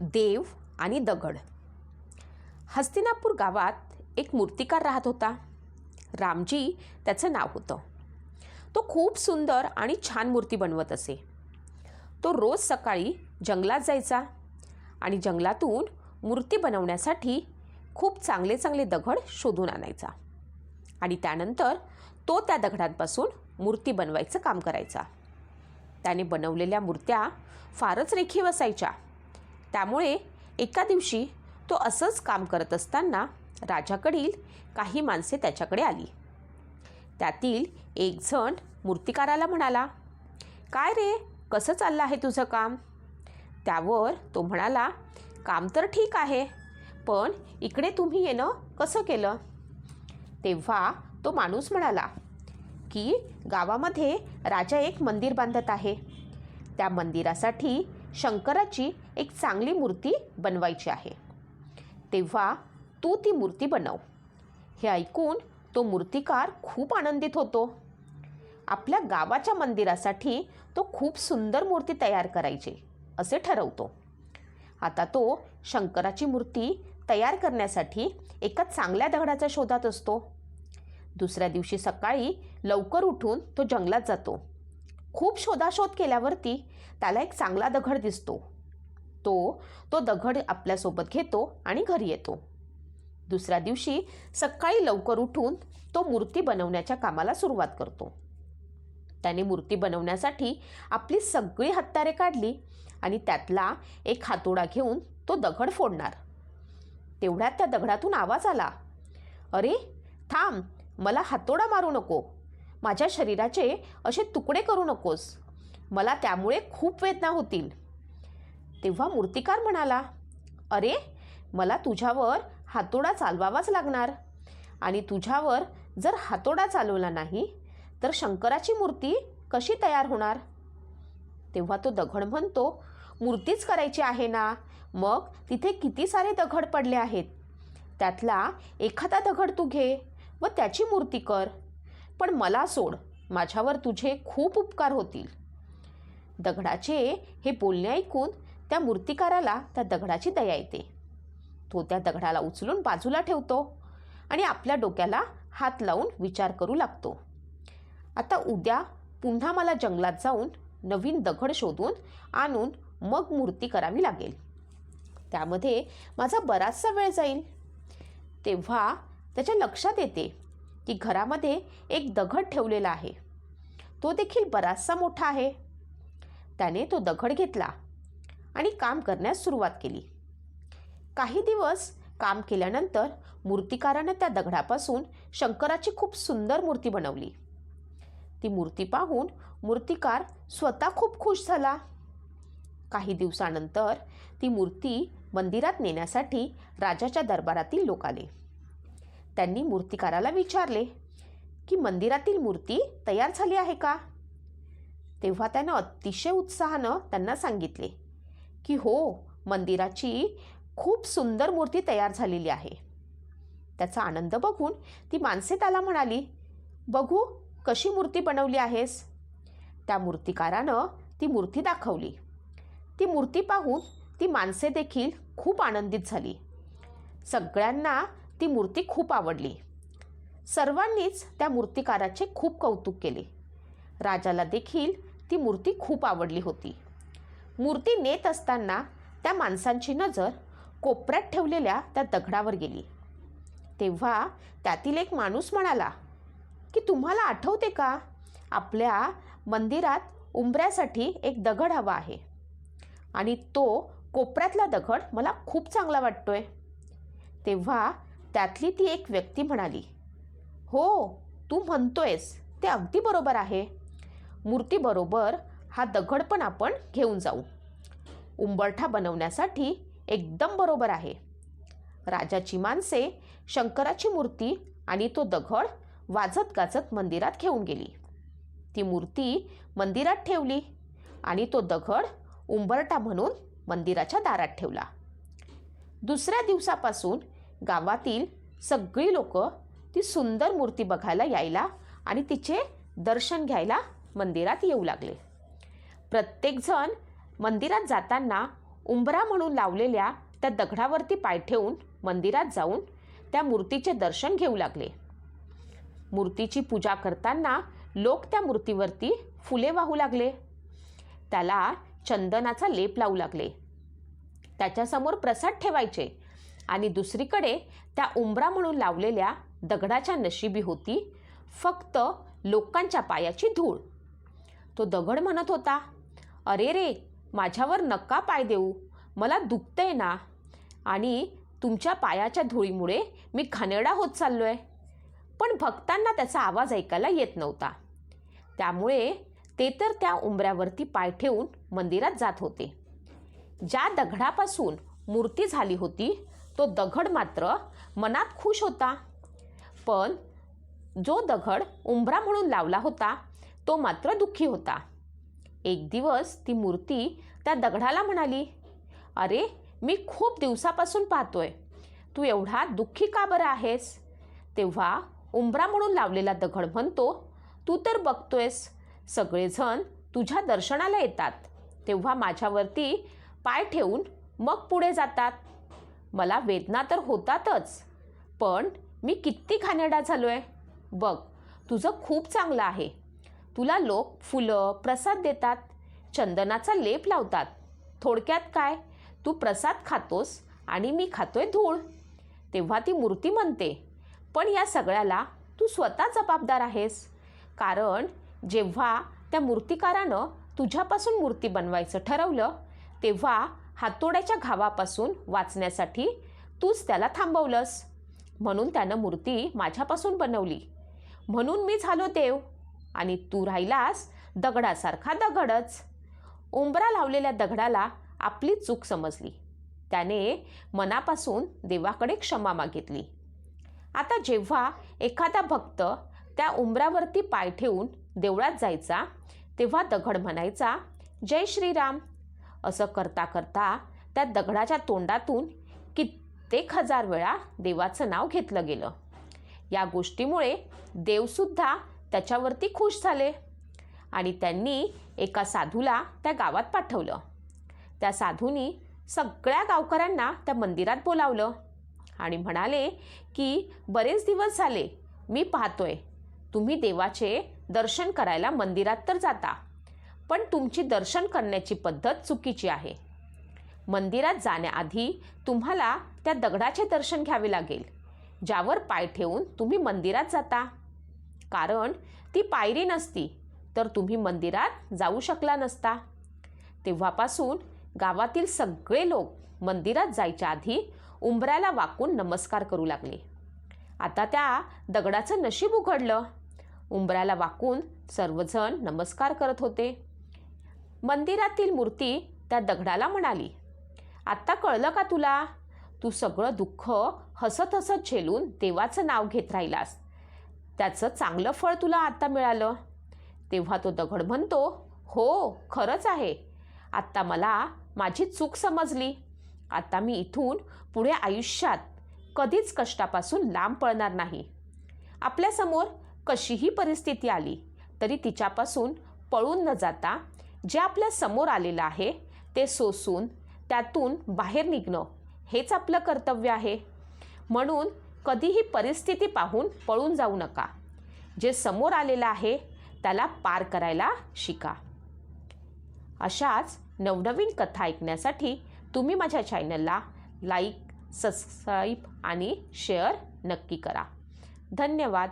देव आणि दगड. हस्तिनापूर गावात एक मूर्तिकार राहत होता. रामजी त्याचं नाव होतं. तो खूप सुंदर आणि छान मूर्ती बनवत असे. तो रोज सकाळी जंगलात जायचा आणि जंगलातून मूर्ती बनवण्यासाठी खूप चांगले चांगले दगड शोधून आणायचा आणि त्यानंतर तो त्या दगडांपासून मूर्ती बनवायचं काम करायचा. त्याने बनवलेल्या मूर्त्या फारच रेखीव असायच्या. त्यामुळे एका दिवशी तो असंच काम करत असताना राजाकडील काही माणसे त्याच्याकडे आली. त्यातील एक जण मूर्तिकाराला म्हणाला काय रे कसं चाललं आहे तुझं काम? त्यावर तो म्हणाला काम तर ठीक आहे पण इकडे तुम्ही येणं कसं केलं? तेव्हा तो माणूस म्हणाला की गावामध्ये राजा एक मंदिर बांधत आहे. त्या मंदिरासाठी शंकराची एक चांगली मूर्ती बनवायची आहे. तेव्हा तू ती मूर्ती बनव. हे ऐकून तो मूर्तिकार खूप आनंदित होतो. आपल्या गावाच्या मंदिरासाठी तो खूप सुंदर मूर्ती तयार करायची असे ठरवतो. आता तो शंकराची मूर्ती तयार करण्यासाठी एका चांगल्या दगडाच्या शोधात असतो. दुसऱ्या दिवशी सकाळी लवकर उठून तो जंगलात जातो. खूप शोधाशोध केल्यावरती त्याला एक चांगला दगड दिसतो. तो तो दगड आपल्यासोबत घेतो आणि घरी येतो. दुसऱ्या दिवशी सकाळी लवकर उठून तो मूर्ती बनवण्याच्या कामाला सुरुवात करतो. त्याने मूर्ती बनवण्यासाठी आपली सगळी हत्यारे काढली आणि त्यातला एक हातोडा घेऊन तो दगड फोडणार. तेवढ्यात त्या दगडातून आवाज आला. अरे थांब मला हातोडा मारू नको. माझ्या शरीराचे असे तुकडे करू नकोस. मला त्यामुळे खूप वेदना होतील. तेव्हा मूर्तिकार म्हणाला अरे मला तुझ्यावर हातोडा चालवावाच लागणार. आणि तुझ्यावर जर हातोडा चालवला नाही तर शंकराची मूर्ती कशी तयार होणार? तेव्हा तो दगड म्हणतो मूर्तीच करायची आहे ना. मग तिथे किती सारे दगड पडले आहेत? त्यातला एखादा दगड तू घे व त्याची मूर्ती कर. पण मला सोड माझ्यावर तुझे खूप उपकार होतील. दगडाचे हे बोलणे ऐकून त्या मूर्तिकाराला त्या दगडाची दया येते. तो त्या दगडाला उचलून बाजूला ठेवतो आणि आपल्या डोक्याला हात लावून विचार करू लागतो. आता उद्या पुन्हा मला जंगलात जाऊन नवीन दगड शोधून आणून मग मूर्ती करावी लागेल. त्यामध्ये माझा बराचसा वेळ जाईल. तेव्हा त्याच्या लक्षात येते की घरामध्ये एक दगड ठेवलेला आहे. तो देखील बराचसा मोठा आहे. त्याने तो दगड घेतला आणि काम करण्यास सुरुवात केली. काही दिवस काम केल्यानंतर मूर्तिकारानं त्या दगडापासून शंकराची खूप सुंदर मूर्ती बनवली. ती मूर्ती पाहून मूर्तिकार स्वतः खूप खुश झाला. काही दिवसानंतर ती मूर्ती मंदिरात नेण्यासाठी राजाच्या दरबारातील लोक आले. त्यांनी मूर्तिकाराला विचारले की मंदिरातील मूर्ती तयार झाली आहे का? तेव्हा त्यानं अतिशय उत्साहानं त्यांना सांगितले की हो मंदिराची खूप सुंदर मूर्ती तयार झालेली आहे. त्याचा आनंद बघून ती माणसे त्याला म्हणाली बघू कशी मूर्ती बनवली आहेस? त्या मूर्तिकारानं ती मूर्ती दाखवली. ती मूर्ती पाहून ती माणसे देखील खूप आनंदित झाली. सगळ्यांना ती मूर्ती खूप आवडली. सर्वांनीच त्या मूर्तिकाराचे खूप कौतुक केले. राजाला देखील ती मूर्ती खूप आवडली होती. मूर्ती नेत असताना त्या माणसांची नजर कोपऱ्यात ठेवलेल्या त्या दगडावर गेली. तेव्हा त्यातील एक माणूस म्हणाला की तुम्हाला आठवते का? आपल्या मंदिरात उंबऱ्यासाठी एक दगड हवा आहे. आणि तो कोपऱ्यातला दगड मला खूप चांगला वाटतोय. तेव्हा त्यातली ती एक व्यक्ती म्हणाली हो तू म्हणतोयस ते अगदी बरोबर आहे. मूर्तीबरोबर हा दगड पण आपण घेऊन जाऊ. उंबरठा बनवण्यासाठी एकदम बरोबर आहे. राजाची माणसे शंकराची मूर्ती आणि तो दगड वाजत गाजत मंदिरात घेऊन गेली. ती मूर्ती मंदिरात ठेवली आणि तो दगड उंबरटा म्हणून मंदिराच्या दारात ठेवला. दुसऱ्या दिवसापासून गावातील सगळी लोक ती सुंदर मूर्ती बघायला यायला आणि तिचे दर्शन घ्यायला मंदिरात येऊ लागले. प्रत्येकजण मंदिरात जाताना उंबरा म्हणून लावलेल्या त्या दगडावरती पाय ठेवून मंदिरात जाऊन त्या मूर्तीचे दर्शन घेऊ लागले. मूर्तीची पूजा करताना लोक त्या मूर्तीवरती फुले वाहू लागले. त्याला चंदनाचा लेप लावू लागले. त्याच्यासमोर प्रसाद ठेवायचे. आणि दुसरीकडे त्या उंबरा म्हणून लावलेल्या दगडाच्या नशिबी होती फक्त लोकांच्या पायाची धूळ. तो दगड म्हणत होता अरे रे माझ्यावर नका पाय देऊ मला दुखतंय ना. आणि तुमच्या पायाच्या धुळीमुळे मी घाणेरडा होत चाललो आहे पण भक्तांना त्याचा आवाज ऐकायला येत नव्हता. त्यामुळे ते तर त्या उंबऱ्यावरती पाय ठेवून मंदिरात जात होते. ज्या दगडापासून मूर्ती झाली होती तो दगड मात्र मनात खुश होता. पण जो दगड उंबरा म्हणून लावला होता तो मात्र दुःखी होता. एक दिवस ती मूर्ती त्या दगडाला म्हणाली अरे मी खूप दिवसापासून पाहतोय. तू एवढा दुःखी का बरं आहेस? तेव्हा उंबरा म्हणून लावलेला दगड म्हणतो तू तर बघतोयस सगळेजण तुझ्या दर्शनाला येतात. तेव्हा माझ्यावरती पाय ठेवून मग पुढे जातात. मला वेदना तर होतातच. पण मी किती घाणेरडा झालो आहे बघ तुझं खूप चांगलं आहे. तुला लोक फुलं प्रसाद देतात. चंदनाचा लेप लावतात. थोडक्यात काय? तू प्रसाद खातोस आणि मी खातोय धूळ. तेव्हा ती मूर्ती म्हणते पण या सगळ्याला तू स्वतः जबाबदार आहेस. कारण जेव्हा त्या मूर्तिकारानं तुझ्यापासून मूर्ती बनवायचं ठरवलं तेव्हा हातोड्याच्या घावापासून वाचण्यासाठी तूच त्याला थांबवलंस. म्हणून त्यानं मूर्ती माझ्यापासून बनवली. म्हणून मी झालो देव. आणि तू राहिलास दगडासारखा दगडच. उंबरा लावलेल्या दगडाला आपली चूक समजली. त्याने मनापासून देवाकडे क्षमा मागितली. आता जेव्हा एखादा भक्त त्या उंबरावरती पाय ठेवून देवळात जायचा तेव्हा दगड म्हणायचा जय श्रीराम असं करता करता त्या दगडाच्या तोंडातून कित्येक हजार वेळा देवाचं नाव घेतलं गेलं. या गोष्टीमुळे देवसुद्धा त्याच्यावरती खुश झाले आणि त्यांनी एका साधूला त्या गावात पाठवलं. त्या साधूनी सगळ्या गावकऱ्यांना त्या मंदिरात बोलावलं आणि म्हणाले की बरेच दिवस झाले मी पाहतोय. तुम्ही देवाचे दर्शन करायला मंदिरात तर जाता. पण तुमची दर्शन करण्याची पद्धत चुकीची आहे. मंदिरात जाण्याआधी तुम्हाला त्या दगडाचे दर्शन घ्यावे लागेल ज्यावर पाय ठेवून तुम्ही मंदिरात जाता. कारण ती पायरी नसती तर तुम्ही मंदिरात जाऊ शकला नसता. तेव्हापासून गावातील सगळे लोक मंदिरात जायच्या आधी उंबऱ्याला वाकून नमस्कार करू लागले. आता त्या दगडाचं नशीब उघडलं. उंबऱ्याला वाकून सर्वजण नमस्कार करत होते. मंदिरातील मूर्ती त्या दगडाला म्हणाली आत्ता कळलं का तुला? तू सगळं दुःख हसत हसत झेलून देवाचं नाव घेत राहिलास. त्याचं चांगलं फळ तुला आत्ता मिळालं. तेव्हा तो दगड म्हणतो हो खरंच आहे. आत्ता मला माझी चूक समजली. आता मी इथून पुढे आयुष्यात कधीच कष्टापासून लांब पळणार नाही. आपल्यासमोर कशीही परिस्थिती आली तरी तिच्यापासून पळून न जाता जे आपल्यासमोर आलेलं आहे ते सोसून त्यातून बाहेर निघणं हेच आपलं कर्तव्य आहे. म्हणून कधीही परिस्थिती पाहून पळून जाऊ नका. जे समोर आलेलं आहे त्याला पार करायला शिका. अशाच नवनवीन कथा ऐकण्यासाठी तुम्ही माझ्या चॅनलला लाईक सबस्क्राईब आणि शेअर नक्की करा. धन्यवाद.